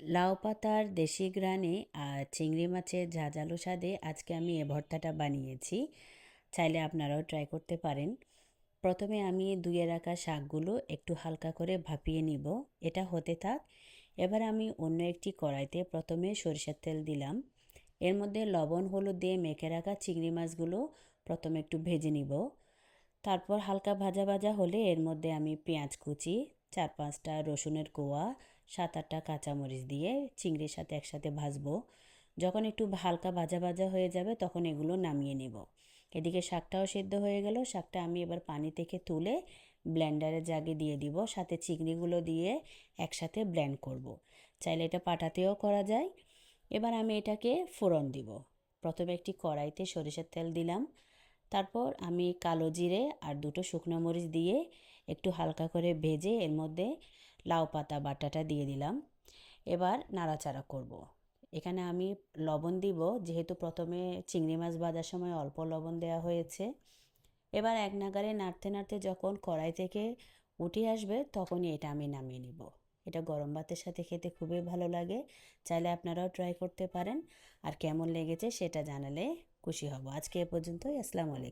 লাউ পাতার দেশি গ্রানে আর চিংড়ি মাছের ঝাঁঝালো স্বাদে আজকে আমি এ ভর্তাটা বানিয়েছি। চাইলে আপনারাও ট্রাই করতে পারেন। প্রথমে আমি ধুয়ে রাখা শাকগুলো একটু হালকা করে ভাপিয়ে নিব। এটা হতে থাক। এবার আমি অন্য একটি কড়াইতে প্রথমে সরিষার তেল দিলাম। এর মধ্যে লবণ, হলুদ দিয়ে মেখে রাখা চিংড়ি মাছগুলো প্রথমে একটু ভেজে নিব। তারপর হালকা ভাজা ভাজা হলে এর মধ্যে আমি পেঁয়াজ কুচি, চার পাঁচটা রসুনের কোয়া সাত আটটা কাঁচামরিচ দিয়ে চিংড়ির সাথে একসাথে ভাজবো। যখন একটু হালকা ভাজা ভাজা হয়ে যাবে তখন এগুলো নামিয়ে নেব। এদিকে শাকটাও সেদ্ধ হয়ে গেল। শাকটা আমি এবার পানি থেকে তুলে ব্লেন্ডারের জাগে দিয়ে দিব। সাথে চিংড়িগুলো দিয়ে একসাথে ব্লেন্ড করব। চাইলে এটা পাটাতেও করা যায়। এবার আমি এটাকে ফোড়ন দিব। প্রথমে একটি কড়াইতে সরিষার তেল দিলাম। তারপর আমি কালো জিরে আর দুটো শুকনো মরিচ দিয়ে একটু হালকা করে ভেজে এর মধ্যে লাউ পাতা, বাটাটা দিয়ে দিলাম। এবার নাড়াচাড়া করব। এখানে আমি লবণ দিব, যেহেতু প্রথমে চিংড়ি মাছ ভাজার সময় অল্প লবণ দেওয়া হয়েছে। এবার এক নাগারে নাড়তে নাড়তে যখন কড়াই থেকে উঠে আসবে, তখনই এটা আমি নামিয়ে নিব। এটা গরম ভাতের সাথে খেতে খুবই ভালো লাগে। চাইলে আপনারাও ট্রাই করতে পারেন। আর কেমন লেগেছে সেটা জানালে খুশি হব। আজকে এ পর্যন্তই। আসসালামু আলাইকুম।